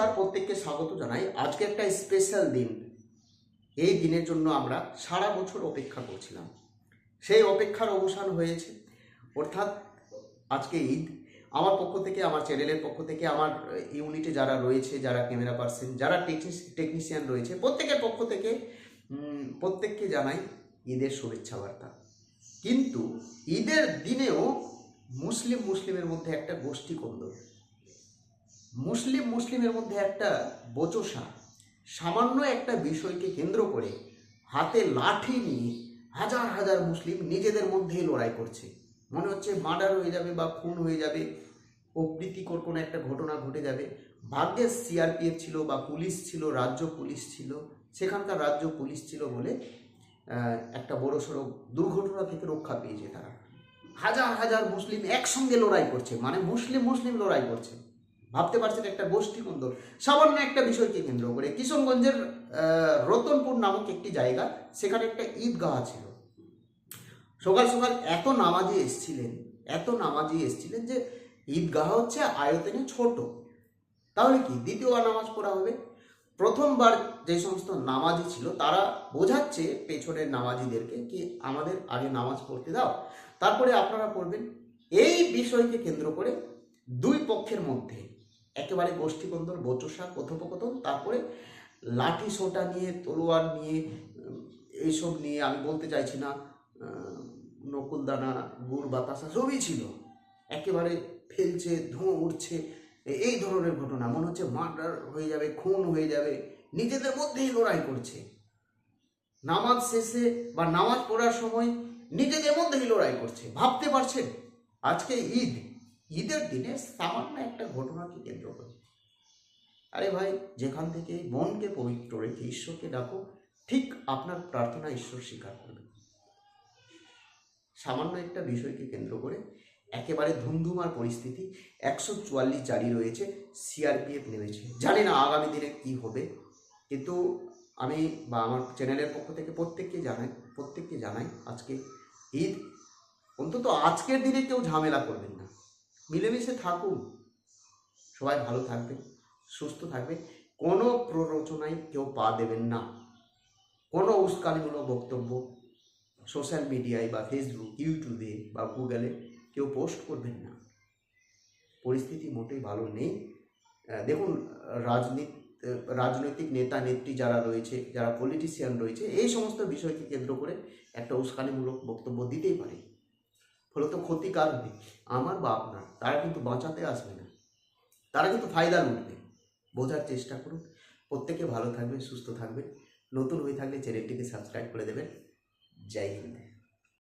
নমস্কার প্রত্যেককে স্বাগত জানাই। আজকে একটা স্পেশাল দিন। এই দিনের জন্য আমরা সারা বছর অপেক্ষা করছিলাম। সেই অপেক্ষার অবসান হয়েছে। অর্থাৎ আজকে ঈদ। আমার পক্ষ থেকে, আমার চ্যানেলের পক্ষ থেকে, আমার ইউনিটে যারা রয়েছে, যারা ক্যামেরা পার্সন যারা টেকনিশিয়ান রয়েছে, প্রত্যেকের পক্ষ থেকে প্রত্যেককে জানাই ঈদের শুভেচ্ছা বার্তা। কিন্তু ঈদের দিনেও মুসলিম মুসলিমের মধ্যে একটা গোষ্ঠী কন্দল। মুসলিম মুসলিমের মধ্যে একটা বচসা। সামান্য একটা বিষয়কে কেন্দ্র করে হাতে লাঠি নিয়ে হাজার হাজার মুসলিম নিজেদের মধ্যেই লড়াই করছে। মনে হচ্ছে মার্ডার হয়ে যাবে বা খুন হয়ে যাবে অপ্রীতিকর কোনো একটা ঘটনা ঘটে যাবে। ভাগ্যে সিআরপিএফ ছিল বা পুলিশ ছিল, রাজ্য পুলিশ ছিল, সেখানকার রাজ্য পুলিশ ছিল বলে একটা বড় সড়ো দুর্ঘটনা থেকে রক্ষা পেয়েছে তারা। হাজার হাজার মুসলিম একসঙ্গে লড়াই করছে মানে মুসলিম মুসলিম লড়াই করছে। ভাবতে পারছেন একটা গোষ্ঠী কন্দল সামান্য একটা বিষয়কে কেন্দ্র করে কিশনগঞ্জের রতনপুর নামক একটি জায়গা, সেখানে একটা ঈদগাহ ছিল। সকাল সকাল এত নামাজি এসছিলেন, এত নামাজি এসছিলেন যে ঈদগাহ হচ্ছে আয়তনে ছোট। তাহলে কি দ্বিতীয় নামাজ পড়া হবে? প্রথমবার যে সমস্ত নামাজি ছিল, তারা বোঝাচ্ছে পেছনের নামাজিদেরকে কি আমাদের আগে নামাজ পড়তে দাও। তারপরে আপনারা পড়বেন। এই বিষয়কে কেন্দ্র করে দুই পক্ষের মধ্যে একেবারে গোষ্ঠীকন্দল বচসা কথোপকথন, তারপরে লাঠি সোটা নিয়ে, তলোয়ার নিয়ে এইসব নিয়ে আমি বলতে চাইছি না নকুলদানা, গুড়, বাতাসা, সবই ছিল। একেবারে ফেলছে, ধোঁয়া উঠছে এই ধরনের ঘটনা। মনে হচ্ছে মার্ডার হয়ে যাবে, খুন হয়ে যাবে, নিজেদের মধ্যেই লড়াই করছে। নামাজ শেষে বা নামাজ পড়ার সময় নিজেদের মধ্যেই লড়াই করছে। ভাবতে পারছেন? আজকে ঈদ ঈদের দিনে সামান্য একটা ঘটনাকে কেন্দ্র করে। আরে ভাই, যেখান থেকে মনকে পবিত্র রেখে ঈশ্বরকে ডাকো, ঠিক আপনার প্রার্থনা ঈশ্বর স্বীকার করবে সামান্য একটা বিষয়কে কেন্দ্র করে একেবারে ধুমধুমার পরিস্থিতি, একশো চুয়াল্লিশ জারি রয়েছে, সিআরপিএফ নেমেছে। জানি না আগামী দিনে কি হবে, কিন্তু আমি বা আমার চ্যানেলের পক্ষ থেকে প্রত্যেককে জানাই প্রত্যেককে জানাই আজকে ঈদ। অন্তত আজকের দিনে কেউ ঝামেলা করবেন না। মিলেমিশে থাকুন। সবাই ভালো থাকবে সুস্থ থাকবে কোনো প্ররোচনায় কেউ পা দেবেন না। কোনো উস্কানিমূলক বক্তব্য সোশ্যাল মিডিয়ায় বা ফেসবুক ইউটিউবে বা গুগলে কেউ পোস্ট করবেন না। পরিস্থিতি মোটেই ভালো নেই। দেখুন, রাজনীতি, রাজনৈতিক নেতা, নেত্রী যারা রয়েছে, যারা পলিটিশিয়ান রয়েছে, এই সমস্ত বিষয়কে কেন্দ্র করে একটা উস্কানিমূলক বক্তব্য দিতেই পারে। ফলত ক্ষতি কার হবে আমার বা আপনার তারা কিন্তু বাঁচাতে আসবে না। তারা কিন্তু ফায়দা লুটবে। বোঝার চেষ্টা করুন। প্রত্যেকে ভালো থাকবে সুস্থ থাকবে নতুন হয়ে থাকলে চ্যানেলটিকে সাবস্ক্রাইব করে দেবেন। জয় হিন্দ।